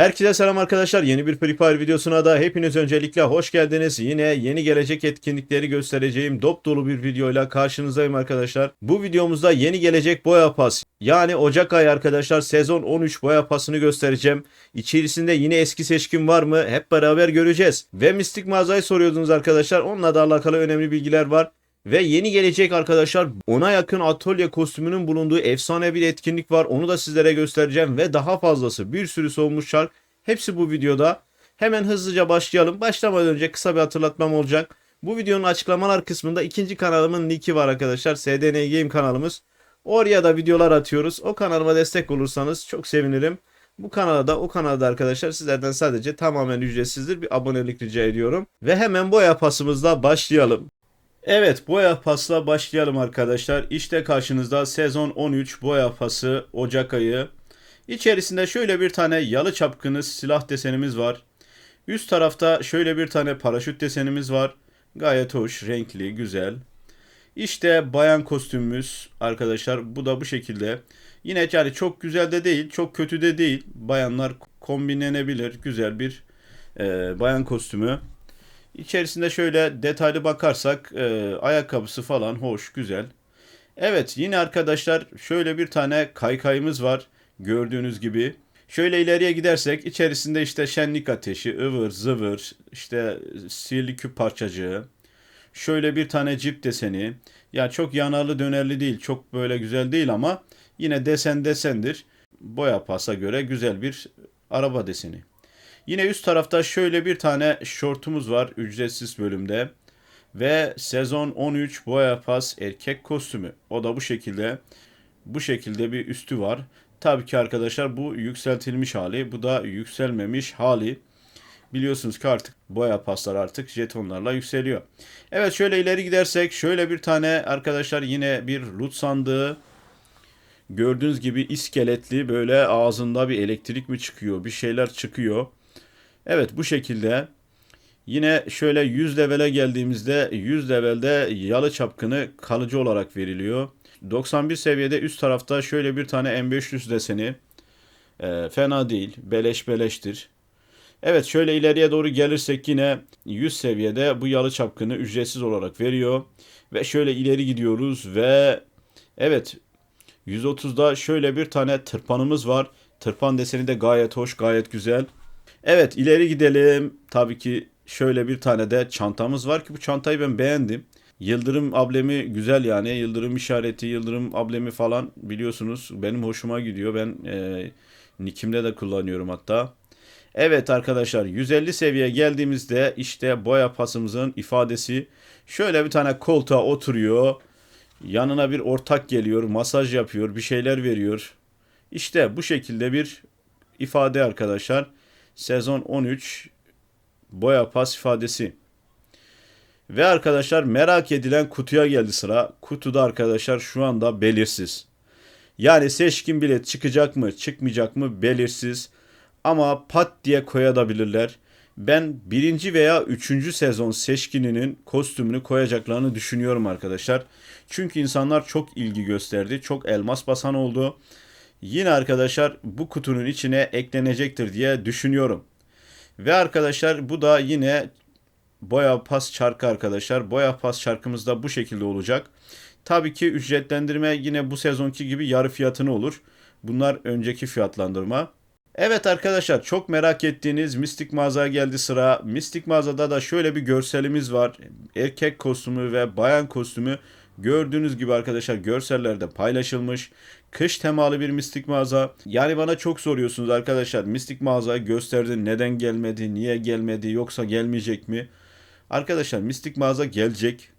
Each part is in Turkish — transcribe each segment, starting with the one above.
Herkese selam arkadaşlar. Yeni bir Free Fire videosuna da hepiniz öncelikle hoş geldiniz. Yine yeni gelecek etkinlikleri göstereceğim dop dolu bir videoyla karşınızdayım arkadaşlar. Bu videomuzda yeni gelecek boya pas yani Ocak ayı arkadaşlar sezon 13 boya pasını göstereceğim. İçerisinde yine eski seçkin var mı? Hep beraber göreceğiz. Ve mistik mağazayı soruyordunuz arkadaşlar. Onunla da alakalı önemli bilgiler var. Ve yeni gelecek arkadaşlar ona yakın atölye kostümünün bulunduğu efsane bir etkinlik var. Onu da sizlere göstereceğim ve daha fazlası bir sürü solmuş şark. Hepsi bu videoda. Hemen hızlıca başlayalım. Başlamadan önce kısa bir hatırlatmam olacak. Bu videonun açıklamalar kısmında ikinci kanalımın linki var arkadaşlar. SDN Game kanalımız. Oraya da videolar atıyoruz. O kanalıma destek olursanız çok sevinirim. Bu kanalda o kanalda arkadaşlar sizlerden sadece tamamen ücretsizdir bir abonelik rica ediyorum. Ve hemen boya pasımızla başlayalım. Evet boya pasla başlayalım arkadaşlar. İşte karşınızda sezon 13 boya pası Ocak ayı. İçerisinde şöyle bir tane yalı çapkını silah desenimiz var. Üst tarafta şöyle bir tane paraşüt desenimiz var. Gayet hoş, renkli, güzel. İşte bayan kostümümüz arkadaşlar. Bu da bu şekilde. Yine yani çok güzel de değil, çok kötü de değil. Bayanlar kombinlenebilir. Güzel bir e, bayan kostümü. İçerisinde şöyle detaylı bakarsak e, ayakkabısı falan hoş, güzel. Evet yine arkadaşlar şöyle bir tane kaykayımız var. Gördüğünüz gibi. Şöyle ileriye gidersek içerisinde işte şenlik ateşi, ıvır zıvır, işte sihirli küp parçacığı. Şöyle bir tane cip deseni. Ya çok yanarlı dönerli değil, çok böyle güzel değil ama yine desen desendir. Boya pasa göre güzel bir araba deseni. Yine üst tarafta şöyle bir tane şortumuz var ücretsiz bölümde. Ve sezon 13 boya pas erkek kostümü. O da bu şekilde. Bu şekilde bir üstü var. Tabii ki arkadaşlar bu yükseltilmiş hali. Bu da yükselmemiş hali. Biliyorsunuz ki artık boya paslar artık jetonlarla yükseliyor. Evet şöyle ileri gidersek şöyle bir tane arkadaşlar yine bir loot sandığı. Gördüğünüz gibi iskeletli böyle ağzında bir elektrik mi çıkıyor bir şeyler çıkıyor. Evet bu şekilde. Yine şöyle 100 levele geldiğimizde 100 levelde yalı çapkını kalıcı olarak veriliyor. 91 seviyede üst tarafta şöyle bir tane M500 deseni. E, fena değil. Beleş beleştir. Evet şöyle ileriye doğru gelirsek yine 100 seviyede bu yalı çapkını ücretsiz olarak veriyor. Ve şöyle ileri gidiyoruz ve evet 130'da şöyle bir tane tırpanımız var. Tırpan deseni de gayet hoş, gayet güzel. Evet ileri gidelim. Tabii ki şöyle bir tane de çantamız var ki bu çantayı ben beğendim. Yıldırım ablemi güzel yani. Yıldırım işareti, yıldırım ablemi falan biliyorsunuz. Benim hoşuma gidiyor. Ben e, Nick'imde de kullanıyorum hatta. Evet arkadaşlar 150 seviyeye geldiğimizde işte boya pasımızın ifadesi şöyle bir tane koltuğa oturuyor. Yanına bir ortak geliyor, masaj yapıyor, bir şeyler veriyor. İşte bu şekilde bir ifade arkadaşlar. Sezon 13 boya pas ifadesi. Ve arkadaşlar merak edilen kutuya geldi sıra. Kutuda arkadaşlar şu anda belirsiz. Yani seçkin bilet çıkacak mı çıkmayacak mı belirsiz. Ama pat diye koyabilirler. Ben birinci veya üçüncü sezon seçkininin kostümünü koyacaklarını düşünüyorum arkadaşlar. Çünkü insanlar çok ilgi gösterdi. Çok elmas basan oldu. Yine arkadaşlar bu kutunun içine eklenecektir diye düşünüyorum. Ve arkadaşlar bu da yine boya pas çarkı arkadaşlar. Boya pas çarkımız da bu şekilde olacak. Tabii ki ücretlendirme yine bu sezonki gibi yarı fiyatını olur. Bunlar önceki fiyatlandırma. Evet arkadaşlar çok merak ettiğiniz Mistik mağazaya geldi sıra. Mistik mağazada da şöyle bir görselimiz var. Erkek kostümü ve bayan kostümü gördüğünüz gibi arkadaşlar görsellerde paylaşılmış. Kış temalı bir mistik mağaza. Yani bana çok soruyorsunuz arkadaşlar mistik mağazayı gösterdin neden gelmedi, niye gelmedi yoksa gelmeyecek mi? Arkadaşlar mistik mağaza gelecek.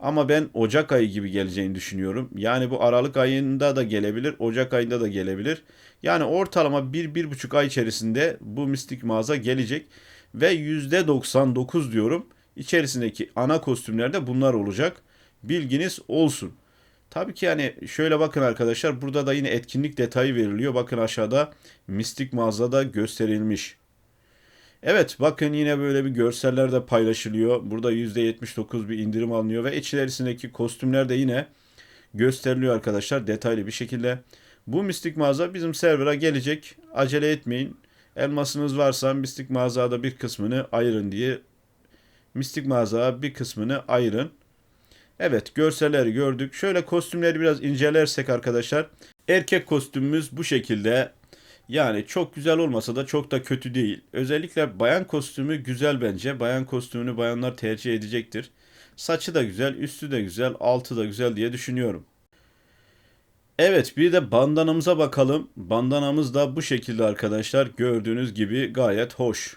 Ama ben Ocak ayı gibi geleceğini düşünüyorum. Yani bu Aralık ayında da gelebilir, Ocak ayında da gelebilir. Yani ortalama 1-1,5 ay içerisinde bu mistik mağaza gelecek. Ve %99 diyorum içerisindeki ana kostümlerde bunlar olacak. Bilginiz olsun. Tabii ki yani şöyle bakın arkadaşlar burada da yine etkinlik detayı veriliyor. Bakın aşağıda mistik mağazada gösterilmiş. Evet bakın yine böyle bir görseller de paylaşılıyor. Burada %79 bir indirim alınıyor ve içerisindeki kostümler de yine gösteriliyor arkadaşlar detaylı bir şekilde. Bu mistik mağaza bizim server'a gelecek. Acele etmeyin. Elmasınız varsa mistik mağazada bir kısmını ayırın diye mistik mağazaya bir kısmını ayırın. Evet görselleri gördük. Şöyle kostümleri biraz incelersek arkadaşlar. Erkek kostümümüz bu şekilde. Yani çok güzel olmasa da çok da kötü değil. Özellikle bayan kostümü güzel bence. Bayan kostümünü bayanlar tercih edecektir. Saçı da güzel, üstü de güzel, altı da güzel diye düşünüyorum. Evet bir de bandanamıza bakalım. Bandanamız da bu şekilde arkadaşlar. Gördüğünüz gibi gayet hoş.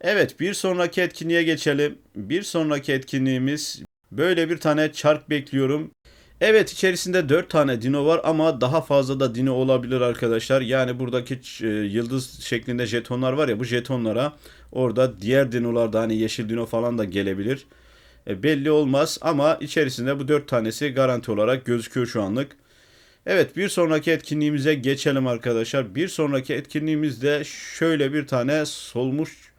Evet bir sonraki etkinliğe geçelim. Bir sonraki etkinliğimiz böyle bir tane çark bekliyorum. Evet içerisinde 4 tane dino var ama daha fazla da dino olabilir arkadaşlar. Yani buradaki e, yıldız şeklinde jetonlar var ya bu jetonlara orada diğer dinolar da hani yeşil dino falan da gelebilir. E, belli olmaz ama içerisinde bu 4 tanesi garanti olarak gözüküyor şu anlık. Evet bir sonraki etkinliğimize geçelim arkadaşlar. Bir sonraki etkinliğimizde şöyle bir tane solmuş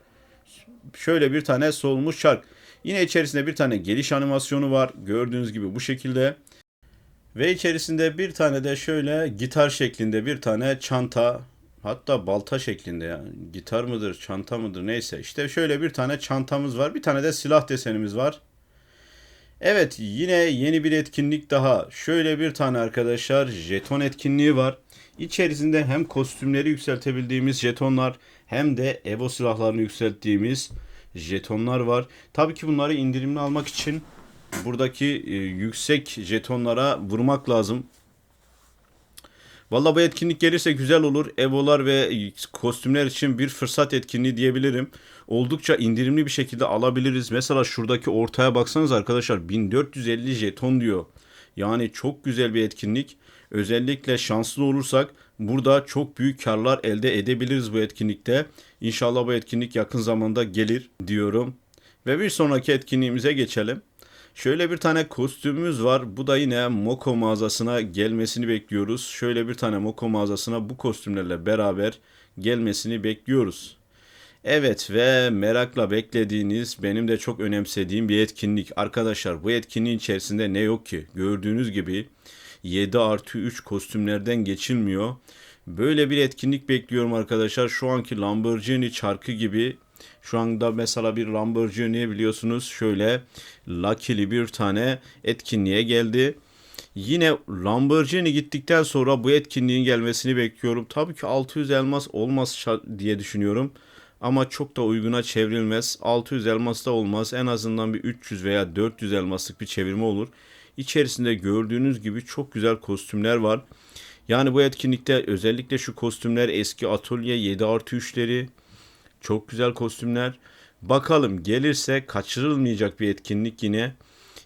şöyle bir tane solmuş şark. Yine içerisinde bir tane geliş animasyonu var. Gördüğünüz gibi bu şekilde. Ve içerisinde bir tane de şöyle gitar şeklinde bir tane çanta hatta balta şeklinde yani gitar mıdır çanta mıdır neyse işte şöyle bir tane çantamız var bir tane de silah desenimiz var. Evet yine yeni bir etkinlik daha şöyle bir tane arkadaşlar jeton etkinliği var. İçerisinde hem kostümleri yükseltebildiğimiz jetonlar hem de Evo silahlarını yükselttiğimiz jetonlar var. Tabii ki bunları indirimli almak için buradaki e, yüksek jetonlara vurmak lazım. Valla bu etkinlik gelirse güzel olur. Evolar ve kostümler için bir fırsat etkinliği diyebilirim. Oldukça indirimli bir şekilde alabiliriz. Mesela şuradaki ortaya baksanız arkadaşlar 1450 jeton diyor. Yani çok güzel bir etkinlik. Özellikle şanslı olursak burada çok büyük karlar elde edebiliriz bu etkinlikte. İnşallah bu etkinlik yakın zamanda gelir diyorum. Ve bir sonraki etkinliğimize geçelim. Şöyle bir tane kostümümüz var. Bu da yine Moko mağazasına gelmesini bekliyoruz. Şöyle bir tane Moko mağazasına bu kostümlerle beraber gelmesini bekliyoruz. Evet ve merakla beklediğiniz benim de çok önemsediğim bir etkinlik. Arkadaşlar bu etkinliğin içerisinde ne yok ki? Gördüğünüz gibi 7 artı 3 kostümlerden geçilmiyor. Böyle bir etkinlik bekliyorum arkadaşlar. Şu anki Lamborghini çarkı gibi şu anda mesela bir Lamborghini biliyorsunuz şöyle Lucky'li bir tane etkinliğe geldi. Yine Lamborghini gittikten sonra bu etkinliğin gelmesini bekliyorum. Tabii ki 600 elmas olmaz diye düşünüyorum. Ama çok da uyguna çevrilmez. 600 elmas da olmaz. En azından bir 300 veya 400 elmaslık bir çevirme olur. İçerisinde gördüğünüz gibi çok güzel kostümler var. Yani bu etkinlikte özellikle şu kostümler eski atölye 7 artı 3'leri çok güzel kostümler. Bakalım gelirse kaçırılmayacak bir etkinlik yine.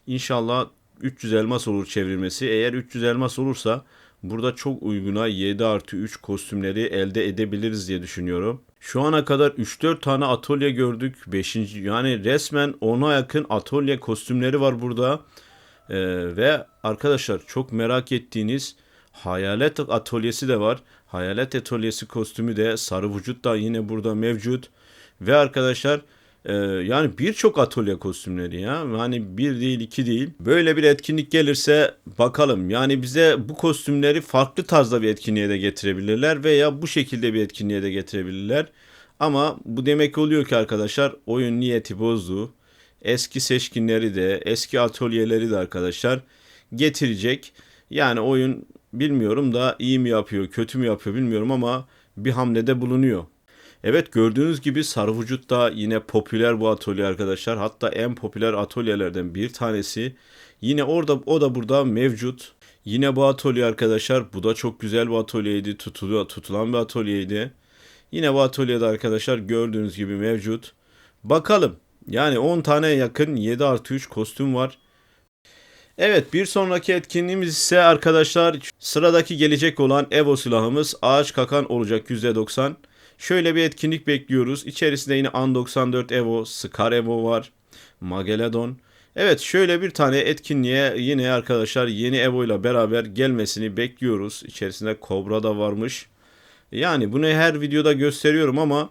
İnşallah 300 elmas olur çevirmesi. Eğer 300 elmas olursa burada çok uyguna 7 artı 3 kostümleri elde edebiliriz diye düşünüyorum. Şu ana kadar 3-4 tane atölye gördük. 5. yani resmen 10'a yakın atölye kostümleri var burada. Ee, ve arkadaşlar çok merak ettiğiniz Hayalet atölyesi de var. Hayalet atölyesi kostümü de sarı vücut da yine burada mevcut. Ve arkadaşlar e, yani birçok atölye kostümleri ya. Yani bir değil iki değil. Böyle bir etkinlik gelirse bakalım. Yani bize bu kostümleri farklı tarzda bir etkinliğe de getirebilirler veya bu şekilde bir etkinliğe de getirebilirler. Ama bu demek oluyor ki arkadaşlar oyun niyeti bozdu. Eski seçkinleri de eski atölyeleri de arkadaşlar getirecek. Yani oyun bilmiyorum da iyi mi yapıyor, kötü mü yapıyor bilmiyorum ama bir hamlede bulunuyor. Evet gördüğünüz gibi sarı vücut da yine popüler bu atölye arkadaşlar. Hatta en popüler atölyelerden bir tanesi. Yine orada o da burada mevcut. Yine bu atölye arkadaşlar bu da çok güzel bir atölyeydi. Tutuluyor, tutulan bir atölyeydi. Yine bu atölyede arkadaşlar gördüğünüz gibi mevcut. Bakalım yani 10 tane yakın 7 artı 3 kostüm var. Evet bir sonraki etkinliğimiz ise arkadaşlar sıradaki gelecek olan Evo silahımız ağaç kakan olacak %90. Şöyle bir etkinlik bekliyoruz. İçerisinde yine An 94 Evo, Scar Evo var. Magelladon. Evet şöyle bir tane etkinliğe yine arkadaşlar yeni Evo ile beraber gelmesini bekliyoruz. İçerisinde Cobra da varmış. Yani bunu her videoda gösteriyorum ama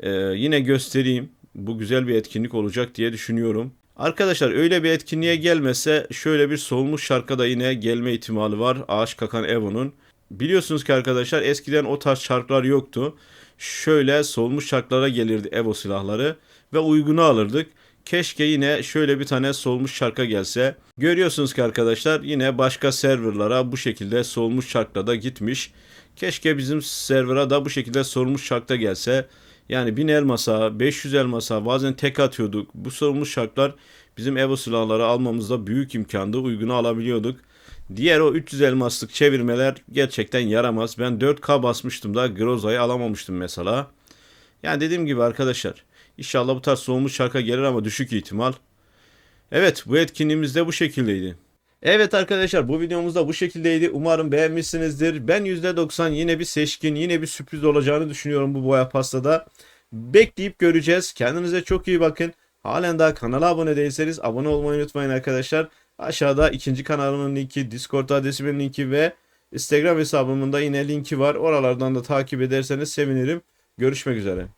e, yine göstereyim. Bu güzel bir etkinlik olacak diye düşünüyorum. Arkadaşlar öyle bir etkinliğe gelmese şöyle bir solmuş şarkıda yine gelme ihtimali var. Ağaç Kakan Evo'nun. Biliyorsunuz ki arkadaşlar eskiden o tarz şarkılar yoktu. şöyle solmuş şarklara gelirdi Evo silahları ve uygunu alırdık. Keşke yine şöyle bir tane solmuş şarka gelse. Görüyorsunuz ki arkadaşlar yine başka serverlara bu şekilde solmuş şarkla da gitmiş. Keşke bizim server'a da bu şekilde solmuş şarkta gelse. Yani 1000 elmasa, 500 elmasa bazen tek atıyorduk. Bu solmuş şarklar bizim Evo silahları almamızda büyük imkandı. Uygunu alabiliyorduk. Diğer o 300 elmaslık çevirmeler gerçekten yaramaz. Ben 4K basmıştım da Groza'yı alamamıştım mesela. Yani dediğim gibi arkadaşlar inşallah bu tarz soğumuş şarka gelir ama düşük ihtimal. Evet bu etkinliğimiz de bu şekildeydi. Evet arkadaşlar bu videomuz da bu şekildeydi. Umarım beğenmişsinizdir. Ben %90 yine bir seçkin yine bir sürpriz olacağını düşünüyorum bu boya pastada. Bekleyip göreceğiz. Kendinize çok iyi bakın. Halen daha kanala abone değilseniz abone olmayı unutmayın arkadaşlar. Aşağıda ikinci kanalımın linki, Discord adresimin linki ve Instagram hesabımın da yine linki var. Oralardan da takip ederseniz sevinirim. Görüşmek üzere.